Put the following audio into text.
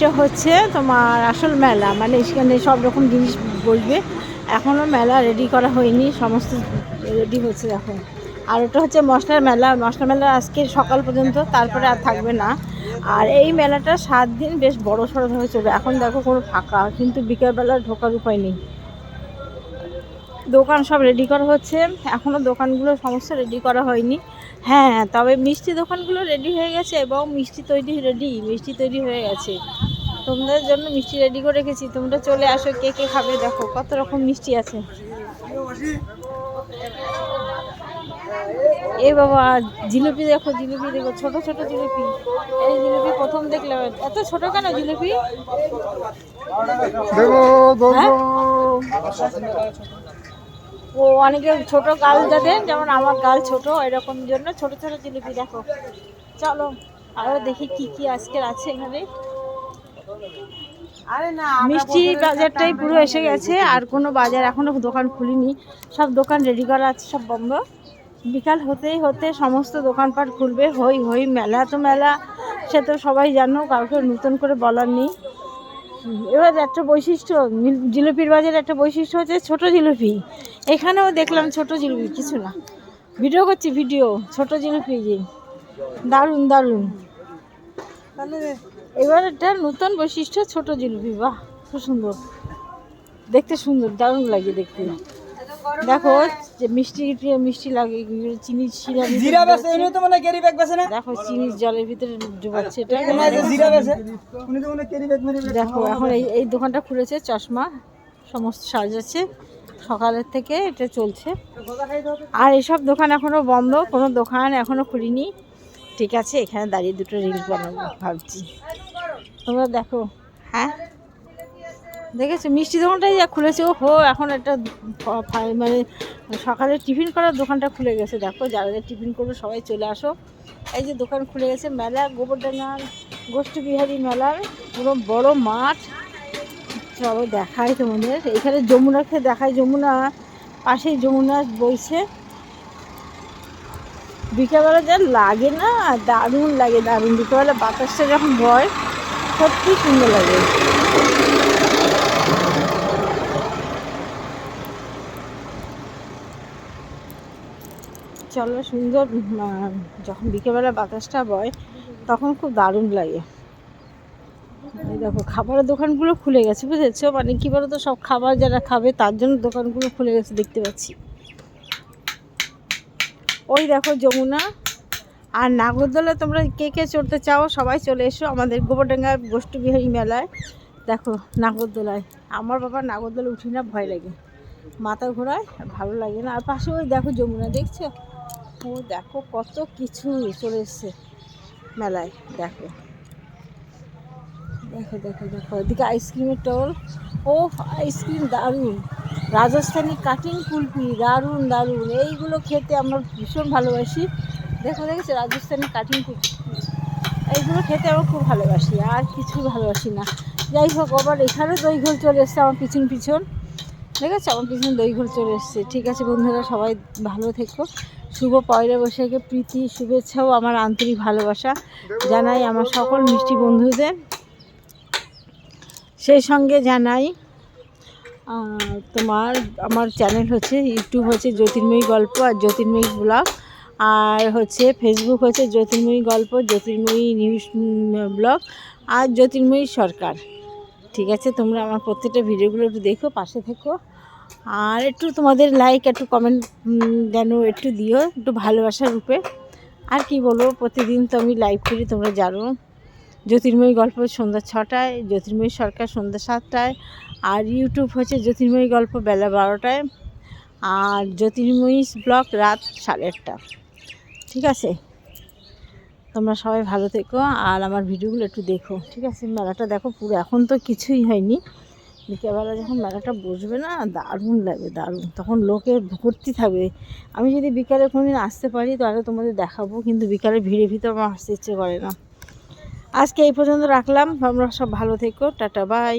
এইটা হচ্ছে তোমার আসল মেলা মানে এখানে সব রকম জিনিস বসবে। এখনও মেলা রেডি করা হয়নি, সমস্ত রেডি হচ্ছে এখন। আর ওটা হচ্ছে মশলার মেলা মশলা মেলা আজকে সকাল পর্যন্ত, তারপরে আর থাকবে না। আর এই মেলাটা সাত দিন বেশ বড় সড়ো সড়োভাবে চলবে। এখন দেখো কোনো ফাঁকা, কিন্তু বিকেলবেলা ঢোকার উপায় নেই। দোকান সব রেডি করা হচ্ছে। এখনও দোকানগুলো সমস্ত রেডি করা হয়নি। হ্যাঁ তবে মিষ্টি দোকানগুলো রেডি হয়ে গেছে এবং মিষ্টি তৈরি রেডি মিষ্টি তৈরি হয়ে গেছে। তোমাদের জন্য মিষ্টি রেডি করে রেখেছি। তোমরা চলে আসো কে কে খাবে দেখো কত রকম মিষ্টি আছে। এ বাবা জিলিপি দেখো জিলিপি দেখো ছোট ছোট জিলিপি। এই জিলিপি প্রথম দেখলাম। এত ছোট কেন জিলিপি? হ্যাঁ? ও অনেকে ছোট গাল যাদের যেমন আমার গাল ছোট এরকম জন্য ছোট ছোট জিলিপি দেখো। চলো আরও দেখি কি কি আজকের আছে এখানে। মিষ্টি বাজারটাই পুরো এসে গেছে। আর কোনো বাজার এখনও দোকান খুলিনি। সব দোকান রেডি করা আছে সব বন্ধ। বিকাল হতেই হতে সমস্ত দোকানপাট খুলবে। হই হই মেলা তো মেলা সে তো সবাই জানো কাউকে নতুন করে বলার নেই। এবার একটা বৈশিষ্ট্য জিলিপির বাজার একটা বৈশিষ্ট্য হচ্ছে ছোট জিলিপি। এখানেও দেখলাম ছোট জিলিপি কিছু না। ভিডিও করছি ভিডিও ছোট জিলিপি যে। দারুণ দারুণ। এবার একটা নতুন বৈশিষ্ট্য ছোট জিলিপি বাহ খুব সুন্দর। দেখতে সুন্দর দারুণ লাগে দেখতে। দেখো যে মিষ্টি মিষ্টি লাগে চিনি শিরা জিরা বেছে উনি তো মনে ক্যারি ব্যাগ বেছে না? দেখো চিনি জলের ভিতরে ডুবাচ্ছে এটা যে জিরা বেছে উনি তো মনে ক্যারি ব্যাগ মেরে দেখো এখন এই এই দোকানটা খুলেছে চশমা সমস্ত সাজাচ্ছে। সকালের থেকে এটা চলছে। আর এসব দোকান এখনও বন্ধ কোনো দোকান এখনও খুলিনি। ঠিক আছে, এখানে দাঁড়িয়ে দুটো রিলস বানাবো, ভাবছি। তোমরা দেখো হ্যাঁ? দেখেছ? মিষ্টি দোকানটাই যা খুলেছে ও হো এখন একটা মানে সকালে টিফিন করার দোকানটা খুলে গেছে। দেখো, যারা যারা টিফিন করবে, সবাই চলে আসো। এই যে দোকান খুলে গেছে, মেলা, গোবরডাঙ্গার গোষ্ঠী বিহারী মেলার, পুরো বড় মাঠ। চলো দেখায় তোমাদের। এখানে যমুনাকে দেখায় যমুনা, পাশেই যমুনা বইছে। বিকেলবেলা যা লাগে না, দারুণ লাগে, দারুণ। বিকেলবেলা বাতাসটা যখন বয়, সত্যি সুন্দর লাগে। চলো সুন্দর যখন বিকেলবেলা বাতাসটা বয়, তখন খুব দারুণ লাগে। দেখো, খাবারের দোকানগুলো খুলে গেছে, বুঝেছ? মানে কি বলতো, সব খাবার যারা খাবে, তার জন্য দোকানগুলো খুলে গেছে, দেখতে পাচ্ছি। ওই দেখো যমুনা। আর নাগরদোলা তোমরা কে কে চড়তে চাও, সবাই চলে এসো আমাদের গোবরডাঙ্গা গোষ্ঠবিহারী মেলায়। দেখো নাগরদোলায়। আমার বাবা নাগরদোলা উঠি না ভয় লাগে। মাথা ঘোরায়, ভালো লাগে না। আর পাশে ওই দেখো যমুনা, দেখছ? ও দেখো কত কিছু চলে এসছে মেলায়। দেখো। দেখো দেখো দেখো। এদিকে আইসক্রিমের টল ও আইসক্রিম দারুণ। রাজস্থানি কাটিং কুলপি দারুণ দারুণ। এইগুলো খেতে আমরা ভীষণ ভালোবাসি। দেখো, দেখেছি? রাজস্থানি কাটিং কুলপি এইগুলো খেতে আমার খুব ভালোবাসি, আর কিছু ভালোবাসি না। যাই হোক, আবার এখানে দই ঘোল চলে এসছে আমার পিছন পিছন। দেখেছ? আমার পিছনে দই ঘোল চলে এসছে। ঠিক আছে, বন্ধুরা, সবাই ভালো থেকো। শুভ পয়লা বৈশাখে প্রীতি শুভেচ্ছাও আমার আন্তরিক ভালোবাসা জানাই আমার সকল মিষ্টি বন্ধুদের। সেই সঙ্গে জানাই তোমার আমার চ্যানেল হচ্ছে ইউটিউব হচ্ছে জ্যোতির্ময়ী গল্প আর জ্যোতির্ময়ী ব্লগ। আর হচ্ছে ফেসবুক হচ্ছে জ্যোতির্ময়ী গল্প, জ্যোতির্ময়ী নিউজ ব্লগ আর জ্যোতির্ময়ী সরকার। ঠিক আছে, তোমরা আমার প্রত্যেকটা ভিডিওগুলো একটু দেখো, পাশে থেকো। আর একটু তোমাদের লাইক একটু কমেন্ট যেন একটু দিও, একটু ভালোবাসার রূপে। আর কি বলব, প্রতিদিন তো আমি লাইভ করি, তোমরা জানো। জ্যোতির্ময়ী গল্প সন্ধ্যা ছটায়, জ্যোতির্ময়ী সরকার সন্ধ্যা সাতটায়, আর ইউটিউব হচ্ছে জ্যোতির্ময়ী গল্প বেলা বারোটায়, আর জ্যোতির্ময়ী ব্লগ রাত সাড়ে আটটা। ঠিক আছে? তোমরা সবাই ভালো থেকো, আর আমার ভিডিওগুলো একটু দেখো। ঠিক আছে? মেলাটা দেখো পুরো, এখন তো কিছুই হয়নি। বিকেলবেলা যখন মেলাটা বসবে না, দারুণ লাগে দারুণ। তখন লোকের ভর্তি থাকবে। আমি যদি বিকালে কোনোদিন আসতে পারি, তাহলে তোমাদের দেখাবো, কিন্তু বিকালে ভিড়ে ভিতরে আমার আসতে ইচ্ছে করে না। আজকে এই পর্যন্ত রাখলাম। আমরা সব ভালো থেকো। Tata bye.